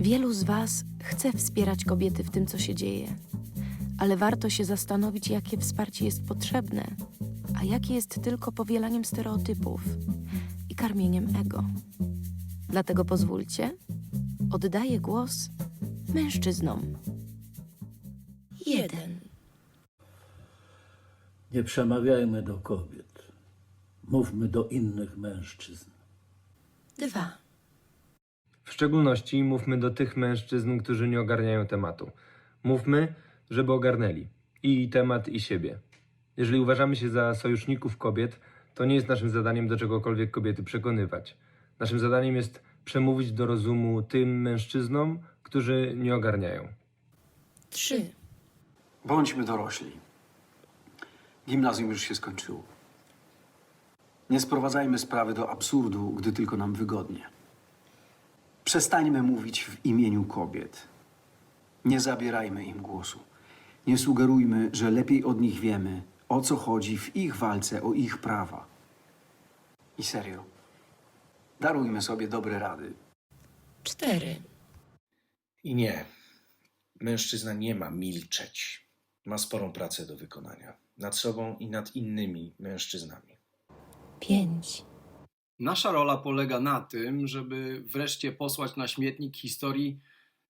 Wielu z Was chce wspierać kobiety w tym, co się dzieje, ale warto się zastanowić, jakie wsparcie jest potrzebne, a jakie jest tylko powielaniem stereotypów i karmieniem ego. Dlatego pozwólcie, oddaję głos mężczyznom. Jeden. Nie przemawiajmy do kobiet. Mówmy do innych mężczyzn. Dwa. W szczególności mówmy do tych mężczyzn, którzy nie ogarniają tematu. Mówmy, żeby ogarnęli i temat, i siebie. Jeżeli uważamy się za sojuszników kobiet, to nie jest naszym zadaniem do czegokolwiek kobiety przekonywać. Naszym zadaniem jest przemówić do rozumu tym mężczyznom, którzy nie ogarniają. Trzy. Bądźmy dorośli. Gimnazjum już się skończyło. Nie sprowadzajmy sprawy do absurdu, gdy tylko nam wygodnie. Przestańmy mówić w imieniu kobiet. Nie zabierajmy im głosu. Nie sugerujmy, że lepiej od nich wiemy, o co chodzi w ich walce o ich prawa. I serio, darujmy sobie dobre rady. Cztery. I nie, mężczyzna nie ma milczeć. Ma sporą pracę do wykonania nad sobą i nad innymi mężczyznami. Pięć. Nasza rola polega na tym, żeby wreszcie posłać na śmietnik historii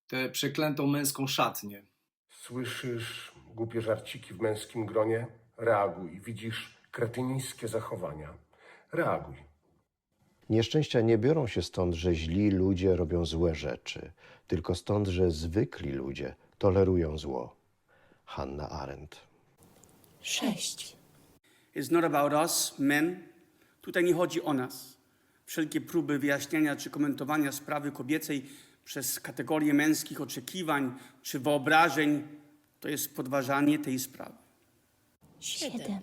tę przeklętą męską szatnię. Słyszysz głupie żarciki w męskim gronie? Reaguj. Widzisz kretyńskie zachowania? Reaguj. Nieszczęścia nie biorą się stąd, że źli ludzie robią złe rzeczy, tylko stąd, że zwykli ludzie tolerują zło. Hanna Arendt. Sześć. It's not about us, men. Tutaj nie chodzi o nas. Wszelkie próby wyjaśniania czy komentowania sprawy kobiecej przez kategorie męskich oczekiwań czy wyobrażeń to jest podważanie tej sprawy. Siedem.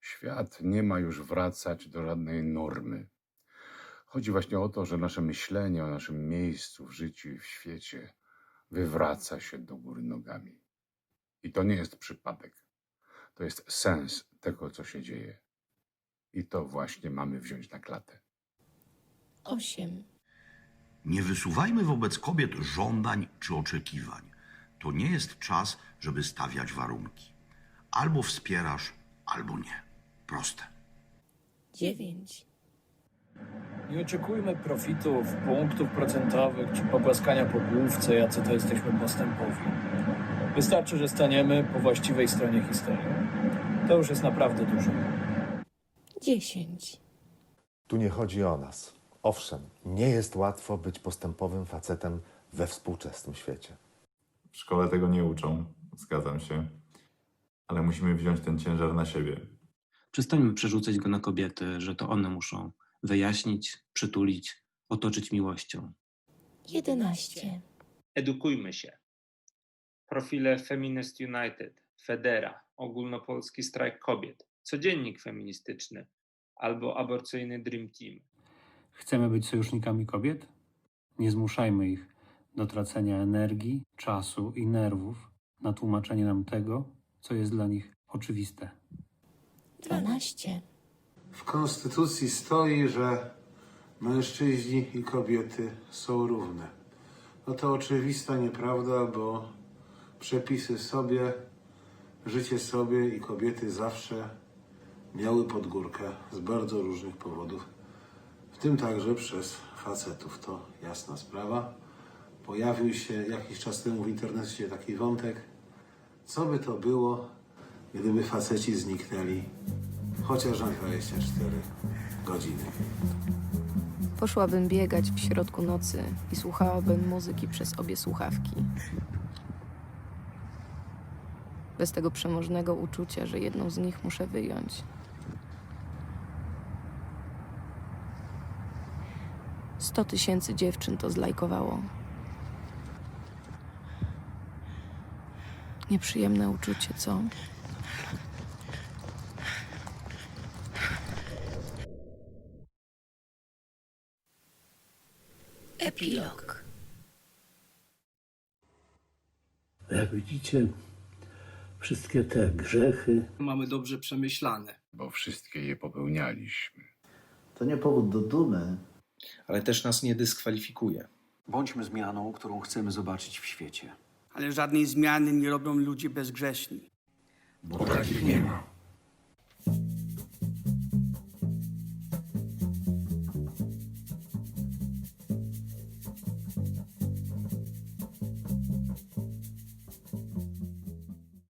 Świat nie ma już wracać do żadnej normy. Chodzi właśnie o to, że nasze myślenie o naszym miejscu w życiu i w świecie wywraca się do góry nogami. I to nie jest przypadek. To jest sens tego, co się dzieje. I to właśnie mamy wziąć na klatę. Osiem. Nie wysuwajmy wobec kobiet żądań czy oczekiwań. To nie jest czas, żeby stawiać warunki. Albo wspierasz, albo nie. Proste. Dziewięć. Nie oczekujmy profitów, punktów procentowych czy pogłaskania po główce, jacy to jesteśmy postępowi. Wystarczy, że staniemy po właściwej stronie historii. To już jest naprawdę dużo. Dziesięć. Tu nie chodzi o nas. Owszem, nie jest łatwo być postępowym facetem we współczesnym świecie. W szkole tego nie uczą, zgadzam się, ale musimy wziąć ten ciężar na siebie. Przestańmy przerzucać go na kobiety, że to one muszą wyjaśnić, przytulić, otoczyć miłością. Jedenaście. Edukujmy się. Profile Feminist United, Federa, Ogólnopolski Strajk Kobiet, Codziennik Feministyczny albo Aborcyjny Dream Team. Chcemy być sojusznikami kobiet? Nie zmuszajmy ich do tracenia energii, czasu i nerwów na tłumaczenie nam tego, co jest dla nich oczywiste. Dwanaście. W Konstytucji stoi, że mężczyźni i kobiety są równe. No to oczywista nieprawda, bo przepisy sobie, życie sobie i kobiety zawsze miały pod górkę z bardzo różnych powodów, w tym także przez facetów. To jasna sprawa. Pojawił się jakiś czas temu w internecie taki wątek, co by to było, gdyby faceci zniknęli chociaż na 24 godziny. Poszłabym biegać w środku nocy i słuchałabym muzyki przez obie słuchawki. Bez tego przemożnego uczucia, że jedną z nich muszę wyjąć. Sto tysięcy dziewczyn to zlajkowało. Nieprzyjemne uczucie, co? Epilog. Jak widzicie, wszystkie te grzechy Mamy dobrze przemyślane. Bo wszystkie je popełnialiśmy. To nie powód do dumy. Ale też nas nie dyskwalifikuje. Bądźmy zmianą, którą chcemy zobaczyć w świecie. Ale żadnej zmiany nie robią ludzie bezgrzeszni. Bo takich nie ma.